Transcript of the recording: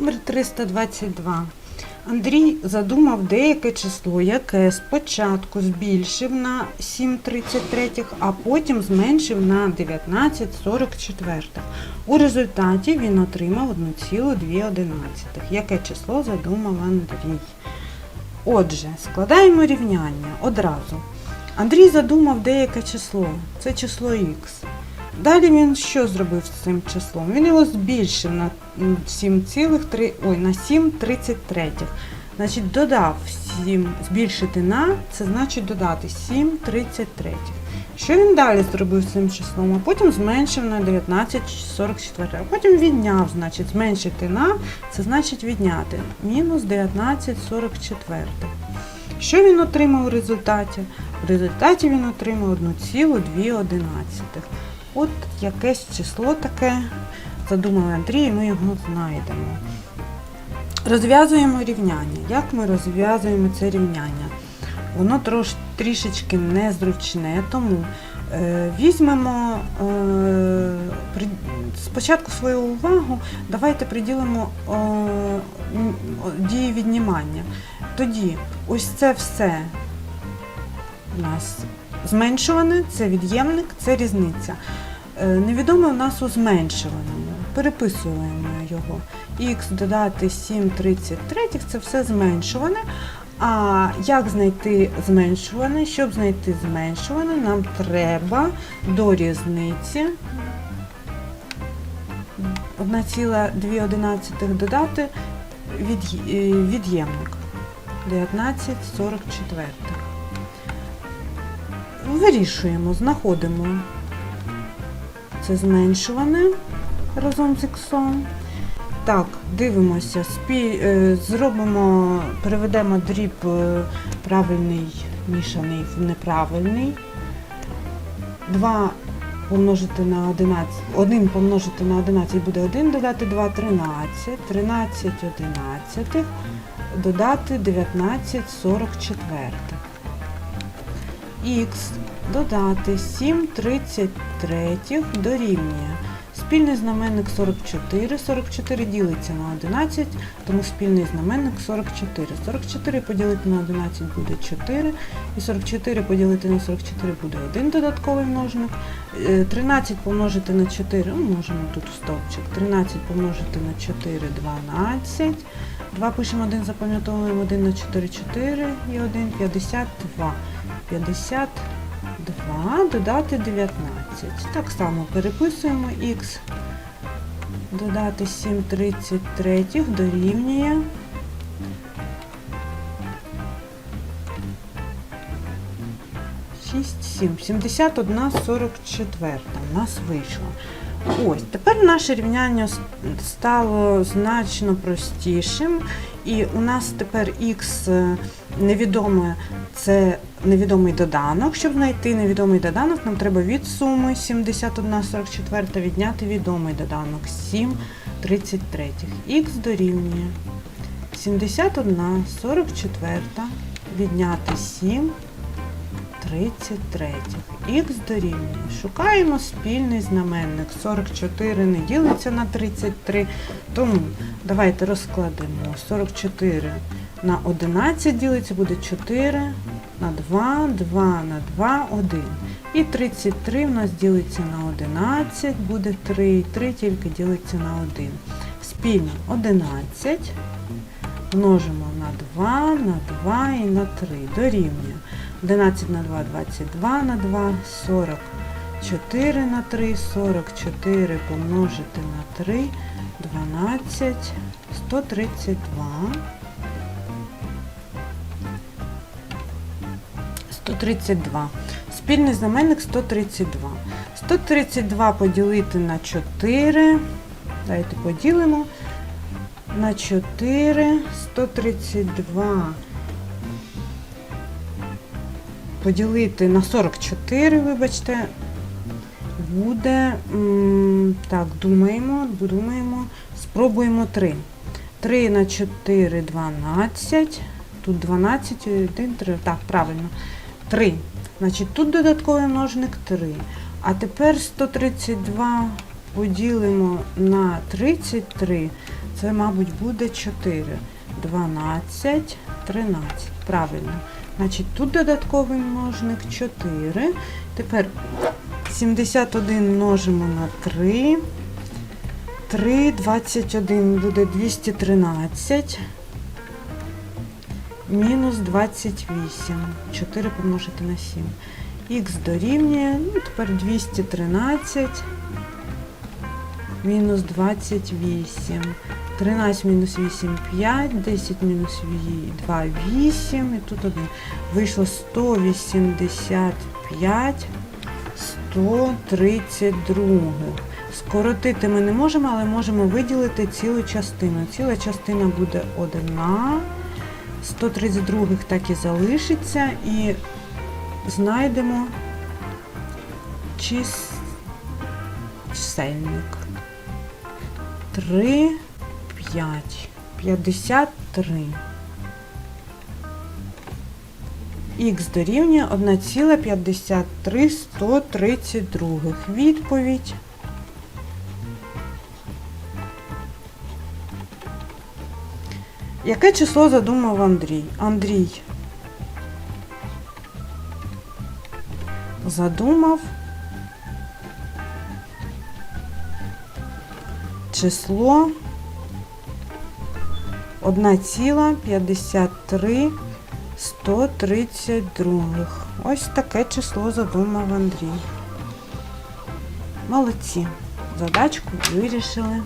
Номер 322. Андрій задумав деяке число, яке спочатку збільшив на 7,33, а потім зменшив на 19,44. У результаті він отримав 1,2. Яке число задумав Андрій? Отже, складаємо рівняння одразу. Андрій задумав деяке число. Це число х. Далі він що зробив з цим числом? Він його збільшив на 7,3, ой, на 7,33. Значить, додав 7, збільшити на, це значить додати 7,33. Що він далі зробив з цим числом? А потім зменшив на 19,44. А потім відняв, значить, зменшити на, це значить відняти. Мінус 19,44. Що він отримав у результаті? В результаті він отримав 1,2. От якесь число таке задумав Андрій, ми його знайдемо. Розв'язуємо рівняння. Як ми розв'язуємо це рівняння? Воно трош, трішечки незручне, тому е, візьмемо е, при, спочатку свою увагу, давайте приділимо е, дії віднімання. Тоді ось це все у нас зменшуване, це від'ємник, це різниця. Е, Невідоме у нас у зменшуваному. Переписуємо його. Х додати 7,33 це все зменшуване. А як знайти зменшуване? Щоб знайти зменшуване, нам треба до різниці 1,2 додати е, від'ємник 19,44. Вирішуємо, знаходимо це зменшуване разом з іксом. Так, дивимося, спі... е, зробимо, переведемо дріб е, правильний мішаний в неправильний. 2 помножити на 11, 1 помножити на 11 буде 1, додати 2 13, 13 11, додати 19 44. Х додати 7 33 дорівнює. Спільний знаменник 44. 44 ділиться на 11, тому спільний знаменник 44. 44 поділити на 11 буде 4. І 44 поділити на 44 буде 1 додатковий множник. Е, 13 помножити на 4, ну, можемо тут стовпчик. 13 помножити на 4 12. 2 пишемо 1, запам'ятовуємо 1 на 4 4 і 1 52. 52 додати 19. Так само переписуємо х. Додати 7,33 дорівнює. Шість, сім. 71, 44 у нас вийшло. Ось, тепер наше рівняння стало значно простішим. І у нас тепер х невідоме це невідомий доданок. Щоб знайти невідомий доданок, нам треба від суми 71,44 відняти відомий доданок 7,33. Х дорівнює 71,44 відняти 7 33. Х дорівнює. Шукаємо спільний знаменник. 44 не ділиться на 33. Тому давайте розкладемо. 44 на 11 ділиться, буде 4 на 2, 2 на 2, 1. І 33 в нас ділиться на 11, буде 3. 3 тільки ділиться на 1. Спільно 11 множимо на 2, на 2 і на 3. Дорівнює. 11 на 2, 22 на 2, 44 на 3, 44 помножити на 3, 12, 132. 132. Спільний знаменник 132. 132 поділити на 4. Давайте поділимо. На 4, 132 поділити на 44, вибачте, буде, так, думаємо, думаємо, спробуємо 3. 3 на 4, 12, тут 12, 1, 3, так, правильно, 3. Значить, тут додатковий множник 3. А тепер 132 поділимо на 33, Це, мабуть, буде 4. 12, 13. Правильно. Значить, тут додатковий множник 4. Тепер 71 множимо на 3. 3, 21 буде 213. Мінус 28. 4 помножити на 7. Х дорівнює, ну, тепер 213. Мінус 28. 13 мінус 8 5, 10 мінус 2 8 і тут 1. Вийшло 185 132. Скоротити ми не можемо, але можемо виділити цілу частину. Ціла частина буде 1. 132 так і залишиться і знайдемо чис... чисельник. 3 5. 53. Х дорівнює 1,53 132. Відповідь. Яке число задумав Андрій? Андрій задумав число 1,53 132. Ось таке число задумав Андрій. Молодці. Задачку вирішили.